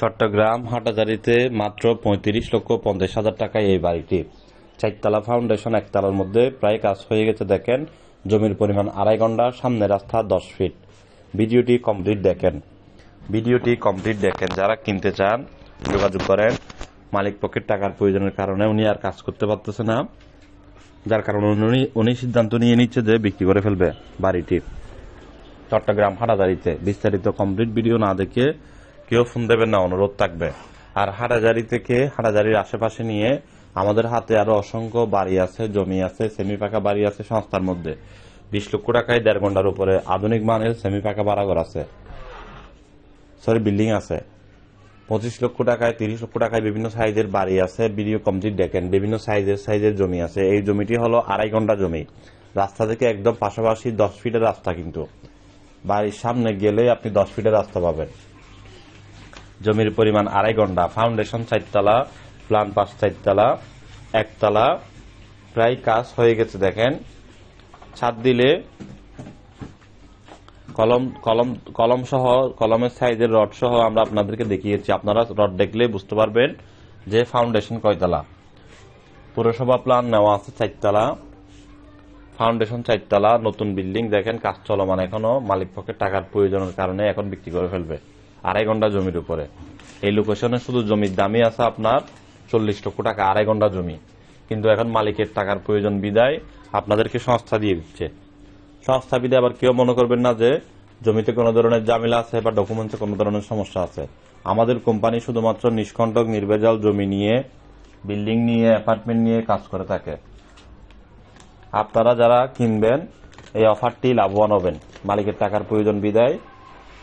চট্টগ্রাম হাটাজারিতে মাত্র পঁয়ত্রিশ লক্ষ পঞ্চাশ হাজার টাকায় এই বাড়িটি। চারতলা ফাউন্ডেশন একতলার মধ্যে প্রায় কাজ হয়ে গেছে, দেখেন। জমির পরিমাণ আড়াই ঘণ্টা, সামনে রাস্তা দশ ফিট। ভিডিওটি কমপ্লিট দেখেন। ভিডিওটি কমপ্লিট দেখেন। যারা কিনতে চান, যোগাযোগ করেন। মালিক পক্ষের টাকার প্রয়োজনের কারণে উনি আর কাজ করতে পারতেছে না। যার কারণে উনি উনি সিদ্ধান্ত নিয়ে নিচ্ছে যে বিক্রি করে ফেলবে বাড়িটি। চট্টগ্রাম হাটাজারিতে বিস্তারিত কমপ্লিট ভিডিও না দেখে কেউ ফোন দেবেন না, অনুরোধ থাকবে। আর হাটাজারি থেকে হাটাজারির আশেপাশে নিয়ে আমাদের হাতে আরও অসংখ্য বাড়ি আছে, জমি আছে সেমি পাকা বাড়ি আছে সংস্থার মধ্যে। বিশ লক্ষ টাকায় দেড় ঘণ্টার উপরে আধুনিক মানের সেমি পাকা বাড়াঘর আছে। সরি বিল্ডিং আছে। পঁচিশ লক্ষ টাকায়, তিরিশ লক্ষ টাকায় বিভিন্ন সাইজের বাড়ি আছে ভিডিও কমপ্লিট দেখেন, বিভিন্ন সাইজের সাইজের জমি আছে। এই জমিটি হলো আড়াই ঘণ্টা জমি। রাস্তা থেকে একদম পাশাপাশি দশ ফিটের রাস্তা কিন্তু। বাড়ির সামনে গেলে আপনি দশ ফিটের রাস্তা পাবেন। জমির পরিমাণ আড়াই ঘণ্টা। ফাউন্ডেশন চারতলা প্লান পাঁচ চারতলা, একতলা। প্রায় কাজ হয়ে গেছে, দেখেন। ছাদ দিলে কলম কলম কলম সহ, কলমের সাইজের রড সহ আমরা আপনাদেরকে দেখিয়েছি। আপনারা রড দেখলে বুঝতে পারবেন যে ফাউন্ডেশন কয়তলা। পুরসভা প্ল্যান নেওয়া আছে চারতলা। ফাউন্ডেশন চারতলা, নতুন বিল্ডিং দেখেন, কাজ চলমান এখনও। মালিক পক্ষের টাকার প্রয়োজনের কারণে এখন বিক্রি করে ফেলবে। আড়াই ঘণ্টা জমির উপরে। এই লোকেশনে শুধু জমির দামই আছে আপনার চল্লিশ লক্ষ টাকা, আড়াই ঘণ্টা জমি। কিন্তু এখন মালিকের টাকার প্রয়োজন বিদায় আপনাদেরকে সংস্থা দিয়ে দিচ্ছে। সংস্থা বিদায় আবার কেউ মনে করবেন না যে জমিতে কোনো ধরনের জামিলা আছে বা ডকুমেন্টসে কোনো ধরনের সমস্যা আছে। আমাদের কোম্পানি শুধুমাত্র নিষ্কণ্টক, নির্ভেজাল জমি নিয়ে, বিল্ডিং নিয়ে অ্যাপার্টমেন্ট নিয়ে কাজ করে থাকে। আপনারা যারা কিনবেন, এই অফারটি লাভবান হবেন। মালিকের টাকার প্রয়োজন বিদায়।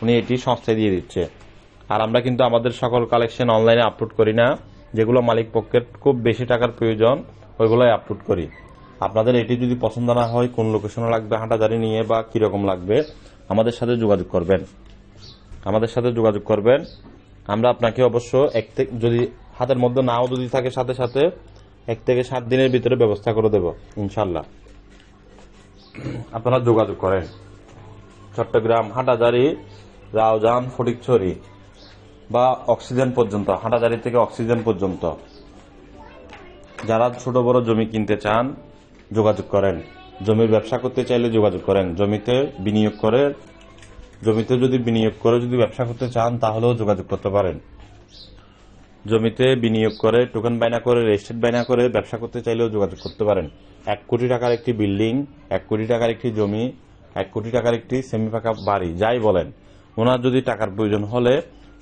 উনি এটি সংস্থায় দিয়ে দিচ্ছে। আর আমরা কিন্তু আমাদের সকল কালেকশন অনলাইনে আপলোড করি না। যেগুলো মালিক পক্ষের খুব বেশি টাকার প্রয়োজন, ওইগুলোই আপলোড করি। আপনাদের এটি যদি পছন্দ না হয়, কোন লোকেশনে লাগবে, হাঁটাজারি নিয়ে বা কীরকম লাগবে, আমাদের সাথে যোগাযোগ করবেন। আমাদের সাথে যোগাযোগ করবেন। আমরা আপনাকে অবশ্য এক থেকে যদি হাতের মধ্যে নাও যদি থাকে সাথে সাথে, এক থেকে সাত দিনের ভিতরে ব্যবস্থা করে দেব ইনশাল্লাহ আপনারা যোগাযোগ করেন। চট্টগ্রাম হাটাজারি রাউজান ফটিকছড়ি বা অক্সিজেন পর্যন্ত, হাটাজারি থেকে অক্সিজেন পর্যন্ত। যারা ছোট বড় জমি কিনতে চান, যোগাযোগ করেন। জমির ব্যবসা করতে চাইলে যোগাযোগ করেন। জমিতে বিনিয়োগ করে, জমিতে যদি বিনিয়োগ করে যদি ব্যবসা করতে চান, তাহলেও যোগাযোগ করতে পারেন। জমিতে বিনিয়োগ করে টোকেন বাইনা করে রেজিস্ট্রেট বাইনা করে ব্যবসা করতে চাইলেও যোগাযোগ করতে পারেন। এক কোটি টাকার একটি বিল্ডিং, এক কোটি টাকার একটি জমি, এক কোটি টাকার একটি সেমি ফাঁকা বাড়ি, যাই বলেন। ওনার যদি টাকার প্রয়োজন হলে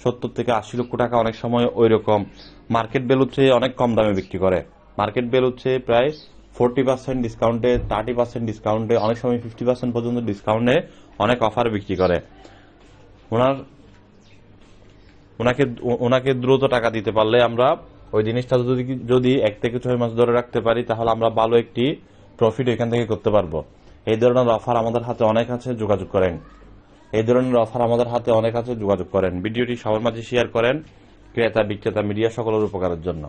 সত্তর থেকে আশি লক্ষ টাকা অনেক সময় ওই রকম মার্কেট ভ্যালুর চেয়ে অনেক কম দামে বিক্রি করে। মার্কেট ভ্যালুর চেয়ে প্রায় ফোরটি পার্সেন্ট ডিসকাউন্টে থার্টি পার্সেন্ট ডিসকাউন্টে অনেক সময় ফিফটি পার্সেন্ট পর্যন্ত ডিসকাউন্টে অনেক অফার বিক্রি করে। ওনার, ওনাকে ওনাকে দ্রুত টাকা দিতে পারলে আমরা ওই জিনিসটা যদি যদি এক থেকে ছয় মাস ধরে রাখতে পারি, তাহলে আমরা ভালো একটি প্রফিট এখান থেকে করতে পারব। এই ধরনের অফার আমাদের হাতে অনেক আছে, যোগাযোগ করেন। এই ধরনের অফার আমাদের হাতে অনেক আছে, যোগাযোগ করেন। ভিডিওটি সবার মাঝে শেয়ার করেন ক্রেতা বিক্রেতা মিডিয়া সকলের উপকারের জন্য।